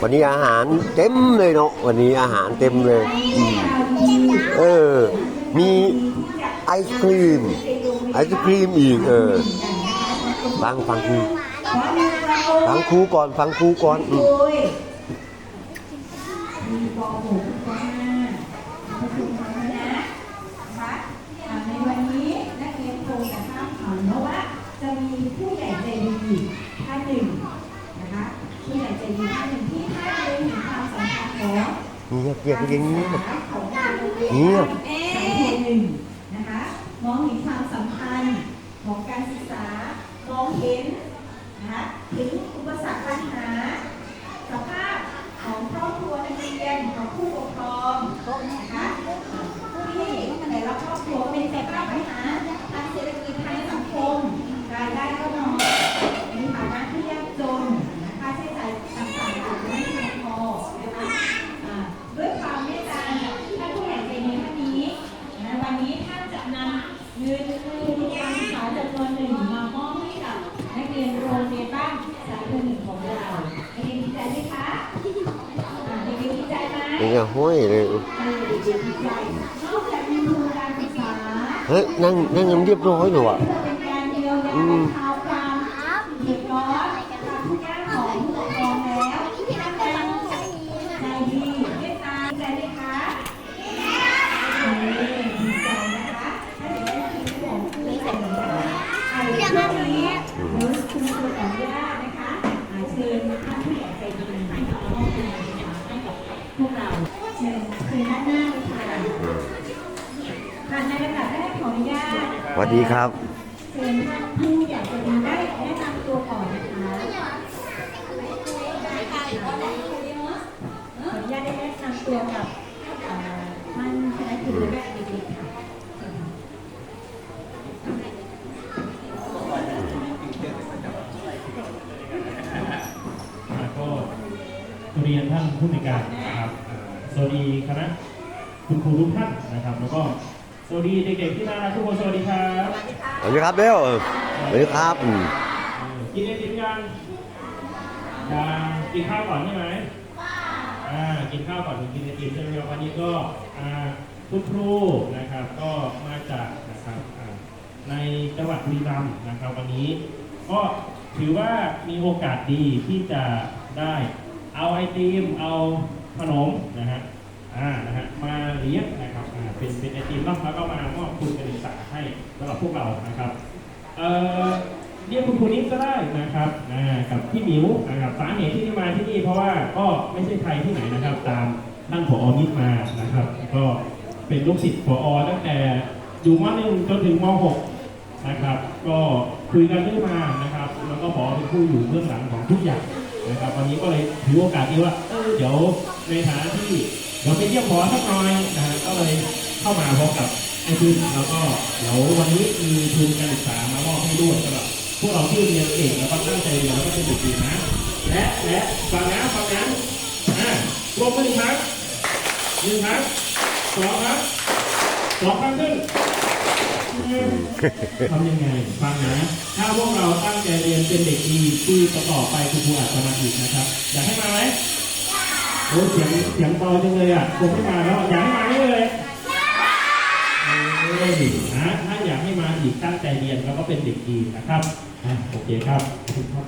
วันนี้อาหารเต็มเลยเนาะวันนี้อาหารเต็มเลยอืมเออ มีไอศครีม ไอศครีมอีกเออฟังฟังครูฟังครูก่อนฟังครูก่อนอืมมีป .6 ป .5 ประชุมมาแล้วนะคะอ่าในวันนี้นักเรียนคงจะทราบข่าวเนอะว่าจะมีผู้ใหญ่ใจดีท่านหนึ่งนะคะ ผู้ใหญ่ใจดีท่านหนึ่งที่ท่านเล็งเห็นความสำคัญของเงียบเงียบไปอย่างนี้ของการเรียนเงียบเทหนึ่งนะคะมองเห็นความสำคัญของการศึกษามองเห็นนะคะถึงอุปสรรคปัญหา สภาพของครอบครัวนักเรียนของผู้ปกครองนะคะที่แต่ละครอบครัวเป็นแต่ปัญหาทางเศรษฐกิจทางสังคมรายได้ก็น้อยมีฐานะที่ยากจนค่าใช้จ่ายต่างๆอาจจะไม่เพียงพอนะคะอ่าด้วยความเมตตาจากท่านผู้ใหญ่ใจดีท่านนี้นะวันนี้ท่านจะนำเงินทุนการศึกษาจำนวนหนึ่งมามอบให้กับนักเรียนโรงเรียนบ้านสายหนึ่งของเราเด็กๆดีใจไหมคะอ่าเด็กๆดีใจไหมเป็นไงห้อยเลยเออเด็กๆดีใจนอกจากมีทุนการศึกษาเฮ้ยนั่งนั่งยังเรียบร้อยเลยว่ะ เพื่อเป็นการเยียวยาบรรเทาความเดือดร้อนความทุกข์ยากของผู้ปกครองแล้วท่านยังใจดีเมตตาใจไหมคะเออดีใจนะคะถ้าเด็กได้ทีมของครูใส่หนูนะคะอ่าเดี๋ยวช่วงนี้เดี๋ยวคุณครูขออนุญาตนะคะอ่าเชิญท่านผู้ใหญ่ใจดีให้กับน้องๆให้กับพวกเราเชิญเชิญด้านหน้าเลยค่ะค่ะในลำดับแรกขออนุญาตสวัสดีครับ เชิญท่านผู้อยากจะดูได้แนะนำตัวก่อนนะคะขออนุญาตได้แนะนำตัวกับเอ่อท่านคณะครูและเด็กๆค่ะเชิญค่ะ แล้วก็ เรียนท่านผู้ในวยการนะครับอ่าสวัสดีคณะคุณครูทุกท่านนะครับ แล้วก็สวัสดีเด็กๆที่น่ารักทุกคนสวัสดีครับสวัสดีครับเบลสวัสดีครับอืมเออกินไอติมยังยังกินข้าวก่อนใช่ไหมอ่ากินข้าวก่อนถึงกินไอติมใช่ไหมครับวันนี้ก็อ่าคุณครูนะครับก็มาจากนะครับอ่าในจังหวัดบุรีรัมย์นะครับวันนี้ ก็ถือว่ามีโอกาสดีที่จะได้ เอาไอติมเอาขนมนะฮะอ่านะฮะมาเลี้ยงนะครับอ่าเป็นเป็นไอติมเนาะแล้วก็มามอบทุนการศึกษาให้สำหรับพวกเรานะครับเอ่อเรียกคุณครูนิดก็ได้นะครับอ่ากับพี่หมิวนะครับสาเหตุที่ได้มาที่นี่เพราะว่าก็ไม่ใช่ใครที่ไหนนะครับ ตามท่านผอนิดมานะครับ ก็เป็นลูกศิษย์ผอตั้งแต่อยู่ม .1 จนถึงม .6 นะครับ ก็คุยกันเรื่อยมานะครับ แล้วก็บอเป็นผู้อยู่เบื้องหลังของทุกอย่าง นะครับวันนี้ก็เลยถือโอกาสนี้ว่าเออเดี๋ยวในฐานะที่เราไปเยี่ยมหมอสักหน่อยนะฮะก็เลยเข้ามาพร้อมกับไอ้ทุนแล้วก็เดี๋ยววันนี้มีทุนการศึกษามามอบให้ด้วยสำหรับพวกเราที่เรียนเก่งแล้วก็ตั้งใจเรียนแล้วก็เป็นเด็กดีนะและและฟังนะฟังนะอะรวมกันหนึ่งครั้งหนึ่งครั้งสองครั้งสองครั้งขึ้น ทำยังไงฟังนะถ้าพวกเราตั้งใจเรียนเป็นเด็กดีที่ต่อไปคุณครูอาจจะมาอีกนะครับ อยากให้มาไหมโอ้เสียงเสียงเบาจังเลยอะผมไม่มาแล้วอยากให้มาเลยเอ้ยนะถ้าอยากให้มาอีกตั้งใจเรียนแล้วก็เป็นเด็กดีนะครับโอเคครับขอบคุณครับ